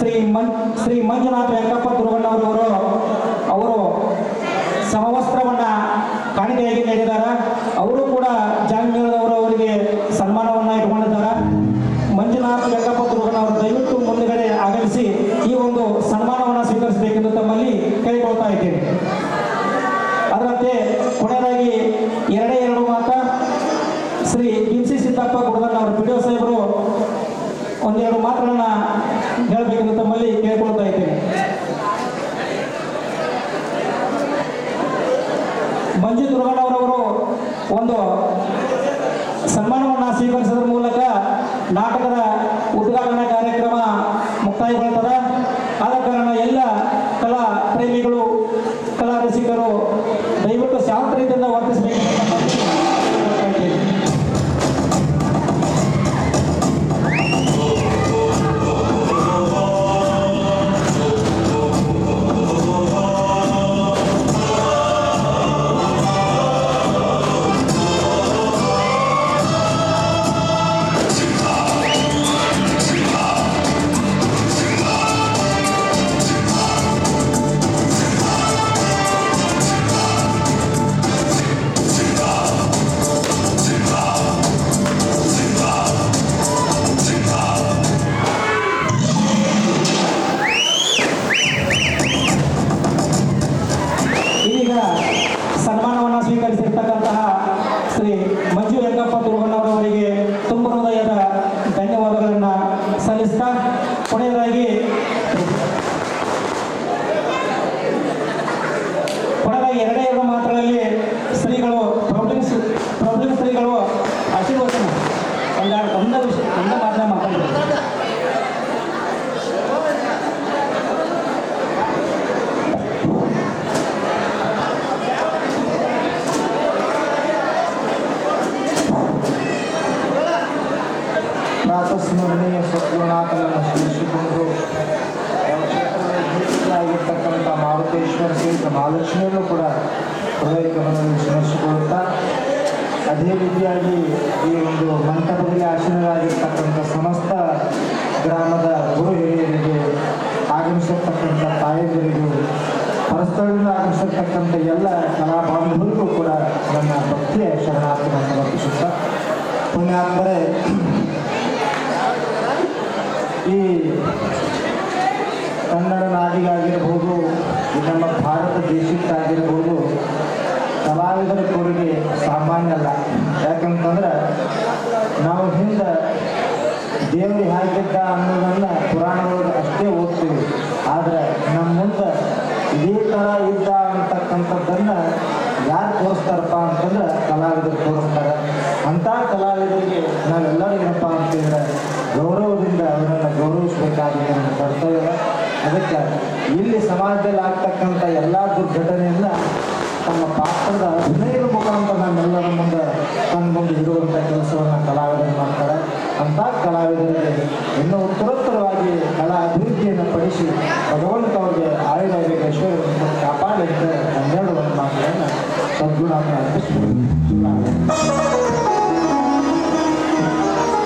ಶ್ರೀ ಮಂ ಶ್ರೀ ಮಂಜುನಾಥ ವೆಂಕಪ್ಪ ಗುರುಗಣ್ಣವರವರು ಅವರು ಸಮವಸ್ತ್ರವನ್ನು ಕಾಣಿಕೆಯಾಗಿ ನೀಡಿದ್ದಾರೆ. ಅವರು ಕೂಡ ಜಾಮೀನವರು ಅವರಿಗೆ ಸನ್ಮಾನವನ್ನು ಇಟ್ಕೊಂಡಿದ್ದಾರೆ. ಮಂಜುನಾಥ ವೆಂಕಪ್ಪ ಗುರುಗಣ್ಣವರು ದಯವಿಟ್ಟು ಮುಂದುಗಡೆ ಆಗಮಿಸಿ ಈ ಒಂದು ಸನ್ಮಾನವನ್ನು ಸ್ವೀಕರಿಸಬೇಕೆಂದು ತಮ್ಮಲ್ಲಿ ಕೇಳಿಕೊಳ್ತಾ ಇದ್ದೇನೆ. ಅದರಂತೆ ಕೊನೆಯದಾಗಿ ಎರಡೇ ಎರಡು ಮಾತ ಶ್ರೀ ಬಿ ಸಿ ಸಿದ್ದಪ್ಪ ಗುರುಗಣ್ಣವರು ಪಿ ಡಿ ಸಾಹೇಬರು ಒಂದೆರಡು ಮಾತುಗಳನ್ನ ಹೇಳಬೇಕೆಂದು ತಮ್ಮಲ್ಲಿ ಕೇಳ್ಕೊಳ್ತಾ ಇದ್ದೇನೆ. ಮಂಜು ದುರ್ಗಣ್ಣವರವರು ಒಂದು ಸನ್ಮಾನವನ್ನು ಸ್ವೀಕರಿಸೋದ್ರ ಮೂಲಕ ನಾಟಕದ ಉದ್ಘಾಟನಾ ಕಾರ್ಯಕ್ರಮ ಮುಕ್ತಾಯಗೊಳ್ತದೆ ಆದ ಕಾರಣ ಎಲ್ಲ ಕಲಾ ಪ್ರೇಮಿಗಳು, ಕಲಾ ರಸಿಕರು ಪ್ರಾತಸ್ಮರಣೀಯ ಸದ್ಗುಣಾಥನನ್ನು ಸ್ಮರಿಸಿಕೊಂಡು ಆಗಿರ್ತಕ್ಕಂಥ ಮಾರುತೇಶ್ವರ ಸಹಿತ ಮಹಾಲಕ್ಷ್ಮಿಯನ್ನು ಕೂಡ ಹೃದಯ ಹೃದಯಕಮನದಲ್ಲಿ ಸ್ಮರಿಸಿಕೊಳ್ಳುತ್ತಾ, ಅದೇ ರೀತಿಯಾಗಿ ಈ ಒಂದು ಮಂಟಪದಲ್ಲಿ ಆಶೀನರಾಗಿರ್ತಕ್ಕಂಥ ಸಮಸ್ತ ಗ್ರಾಮದ ಗುರು ಹಿರಿಯರಿಗೆ ಆಗಮಿಸಿರ್ತಕ್ಕಂಥ ತಾಯಂದಿರಿಗೂ ಪರಸ್ಥಳದಿಂದ ಆಗಮಿಸಿರ್ತಕ್ಕಂಥ ಎಲ್ಲ ಕಲಾಭಾವನೆಗಳಿಗೂ ಕೂಡ ನನ್ನ ಭಕ್ತಿಯ ಶರಣಾರ್ಥಿಗಳನ್ನು ಸಮರ್ಪಿಸುತ್ತಾ ಪುಣ್ಯಾತ್ಮರೇ ಈ ಕನ್ನಡ ನಾಡಿಗಾಗಿರ್ಬೋದು ನಮ್ಮ ಭಾರತ ದೇಶಕ್ಕಾಗಿರ್ಬೋದು, ಕಲಾವಿದರ ಕೊಡುಗೆ ಸಾಮಾನ್ಯ ಅಲ್ಲ. ಯಾಕಂತಂದ್ರೆ, ನಾವು ಹಿಂದೆ ದೇವರು ಹೇಗಿದ್ದ ಅನ್ನೋದನ್ನು ಪುರಾಣದೊಳಗೆ ಅಷ್ಟೇ ಓದ್ತೀವಿ. ಆದರೆ ನಮ್ಮ ಮುಂದೆ ಇದೇ ಥರ ಇದ್ದ ಅಂತಕ್ಕಂಥದ್ದನ್ನು ಯಾರು ತೋರಿಸ್ತಾರಪ್ಪ ಅಂತಂದ್ರೆ ಕಲಾವಿದರು ತೋರಿಸ್ತಾರೆ. ಅಂಥ ಕಲಾವಿದರಿಗೆ ನಾವೆಲ್ಲರೂ ಏನಪ್ಪ ಅಂತಂದ್ರೆ ಗೌರವದಿಂದ ಗೌರವಿಸಬೇಕಾಗಿದೆ ಅದಕ್ಕೆ ಇಲ್ಲಿ ಸಮಾಜದಲ್ಲಿ ಆಗ್ತಕ್ಕಂಥ ಎಲ್ಲ ದುರ್ಘಟನೆಯನ್ನ ತಮ್ಮ ಪಾತ್ರದ ಅಭಿನಯದ ಮುಖಾಂತರ ನಮ್ಮೆಲ್ಲರ ಮುಂದೆ ತನ್ನ ಮುಂದೆ ಇರುವಂತಹ ಕೆಲಸವನ್ನು ಕಲಾವಿದರು ಮಾಡ್ತಾರೆ. ಅಂತ ಕಲಾವಿದರಿಗೆ ಇನ್ನೂ ಉತ್ತರೋತ್ತರವಾಗಿ ಕಲಾ ಅಭಿವೃದ್ಧಿಯನ್ನು ಪಡಿಸಿ ಭಗವಂತ ಅವರಿಗೆ ಆಯುರ್ವೇದ ಐಶ್ವರ್ಯವನ್ನು ಕಾಪಾಡಿದ್ದ ಹನ್ನೆರಡು ಒಂದು ಮಾತುಗಳನ್ನು ಸದ್ಗುಣ